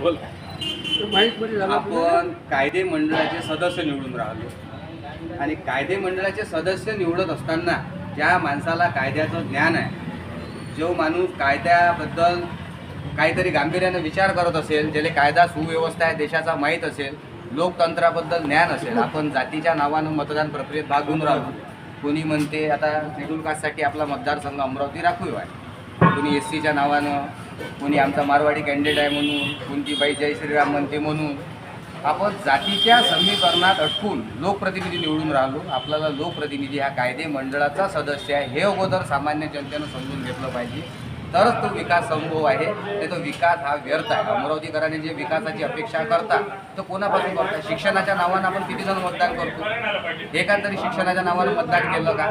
बोल. आपण कायदे मंडळाचे सदस्य निवडून राहिलो. आणि कायदे मंडळाचे सदस्य निवडत असताना ज्या माणसाला कायद्याचं ज्ञान आहे जो माणूस कायद्याबद्दल काहीतरी गांभीर्यानं विचार करत असेल ज्याला कायदा सुव्यवस्था आहे देशाचा माहीत असेल लोकतंत्राबद्दल ज्ञान असेल आपण जातीच्या नावानं मतदान प्रक्रियेत भाग घेऊन राहिलो कोणी म्हणते आता शेड्यूल कास्टसाठी आपला मतदारसंघ अमरावती राखीव आहे कोणी एस सीच्या नावानं कोणी आमचा मारवाडी कॅन्डिडेट आहे म्हणून कोणती बाई जय श्रीराम म्हणते म्हणून. आपण जातीच्या समीकरणात अटकून लोकप्रतिनिधी निवडून राहिलो. आपल्याला लोकप्रतिनिधी हा कायदे मंडळाचा सदस्य आहे. हे अगोदर सामान्य जनतेनं समजून घेतलं पाहिजे. तरच तो विकास संभव आहे. नाही तो विकास हा व्यर्थ आहे. अमरावतीकरांनी जे विकासाची अपेक्षा करतात तो कोणापासून करतात शिक्षणाच्या नावानं आपण किती जण मतदान करतो? एकांतरी शिक्षणाच्या नावानं मतदान केलं का?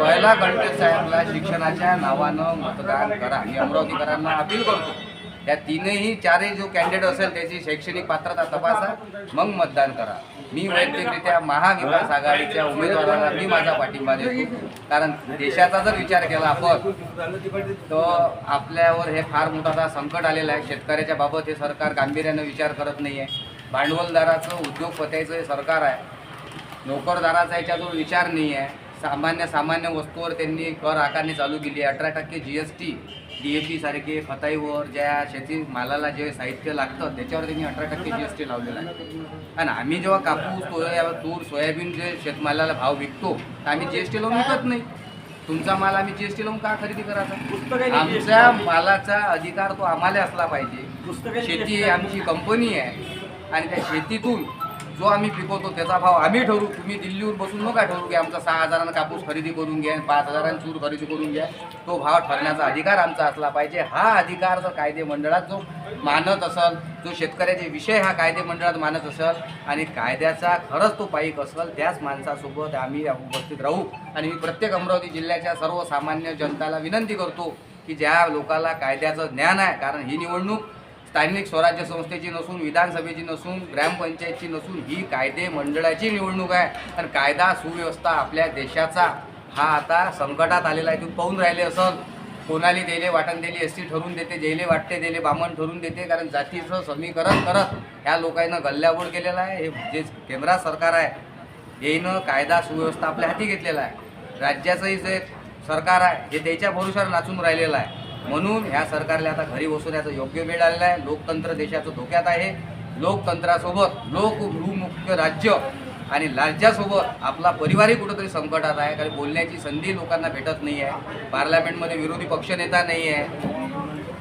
पहिला गणपत साहेबला शिक्षणाच्या नावानं मतदान करा. मी अमरावतीकरांना अपील करतो त्या तीनही चारही जो कॅन्डिडेट असेल त्याची शैक्षणिक पात्रता तपासा मग मतदान करा. मी वैयक्तिकरित्या महाविकास आघाडीच्या उमेदवाराला मी माझा पाठिंबा देतो. कारण देशाचा जर विचार केला आपण तर आपल्यावर हे फार मोठा संकट आलेलं आहे. शेतकऱ्याच्या बाबत हे सरकार गांभीर्यानं विचार करत नाही आहे भांडवलदाराचं उद्योगपत्याचं हे सरकार आहे. नोकरदाराचा याच्याजवळ विचार नाही आहे सामान्य सामान्य वस्तूवर त्यांनी कर आकारणी चालू केली आहे. अठरा टक्के G S T D A P सारखे खताईवर ज्या शेती मालाला जे साहित्य लागतं त्याच्यावर त्यांनी अठरा टक्के जी एस टी लावलेला आहे. आणि आम्ही जेव्हा कापूस सोया तूर सोयाबीन जे शेतमालाला भाव विकतो तर आम्ही जी एस टी लावून विकत नाही. तुमचा माल आम्ही जी एस टी लावून का खरेदी करायचा? आमच्या मालाचा अधिकार तो आम्हाला असला पाहिजे. शेती आमची कंपनी आहे. आणि त्या शेतीतून जो आम्ही पिकवतो त्याचा भाव आम्ही ठरवू तुम्ही दिल्लीवर बसून नका ठरवू की आमचा सहा हजारानं कापूस खरेदी करून घ्या पाच हजारांनी चूर खरेदी करून घ्या. तो भाव ठरण्याचा अधिकार आमचा असला पाहिजे. हा अधिकार जर कायदे मंडळात जो मानत असल जो शेतकऱ्याचे विषय हा कायदे मंडळात मानत असल आणि कायद्याचा खरंच तो पाईक असल त्याच माणसासोबत आम्ही उपस्थित राहू. आणि मी प्रत्येक अमरावती जिल्ह्याच्या सर्वसामान्य जनताला विनंती करतो की ज्या लोकाला कायद्याचं ज्ञान आहे कारण ही निवडणूक स्थानिक स्वराज्य संस्थेची नसून विधानसभेची नसून ग्रामपंचायतची नसून ही कायदे मंडळाची निवडणूक आहे. कारण कायदा सुव्यवस्था आपल्या देशाचा हा आता संकटात आलेला आहे. तुम्ही पाहून राहिले असल कोणाली दिले वाटण दिली एस ठरून देते जेले वाटते दिले बामण ठरून देते कारण जातीचं समीकरण करत ह्या लोकांना गल्ल्याबोळ केलेला आहे. हे जे केंद्र सरकार आहे येईनं कायदा सुव्यवस्था आपल्या हाती घेतलेला आहे. राज्याचंही जे सरकार आहे हे त्याच्या भरोशावर नाचून राहिलेलं आहे. म्हणून ह्या सरकारला आता घरी बसवण्याचं योग्य वेळ आलेला आहे. लोकतंत्र देशाचं धोक्यात आहे. लोकतंत्रासोबत लोकभूमुख्य राज्य आणि राज्यासोबत आपला परिवारही कुठंतरी संकटात आहे. कारण बोलण्याची संधी लोकांना भेटत नाही आहे पार्लमेंटमध्ये विरोधी पक्षनेता नाही आहे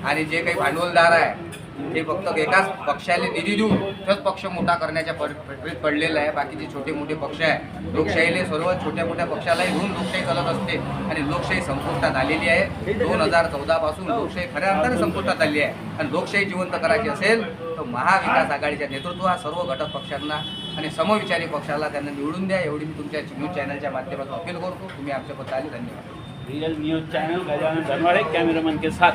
आणि जे काही भांडवलदार आहे ते फक्त एकाच पक्षाला निधी देऊन तोच पक्ष मोठा करण्याच्या पर- प्रक्रियेत पडलेला आहे. बाकीचे छोटे मोठे पक्ष आहे. लोकशाहीले सर्व छोट्या मोठ्या पक्षालाही घेऊन लोकशाही चालत असते आणि लोकशाही संपुष्टात आलेली आहे. दोन हजार चौदापासून लोकशाही खऱ्या अर्थाने संपुष्टात आली आहे. आणि लोकशाही जिवंत करायची असेल तर महाविकास आघाडीच्या नेतृत्वात सर्व घटक पक्षांना आणि समविचारी पक्षाला त्यांना निवडून द्या. एवढी मी तुमच्या न्यूज चॅनलच्या माध्यमातून अपील करतो. तुम्ही आमच्याबद्दल आले. धन्यवाद. Real news channel Gajanan Dhanwade cameraman के साथ.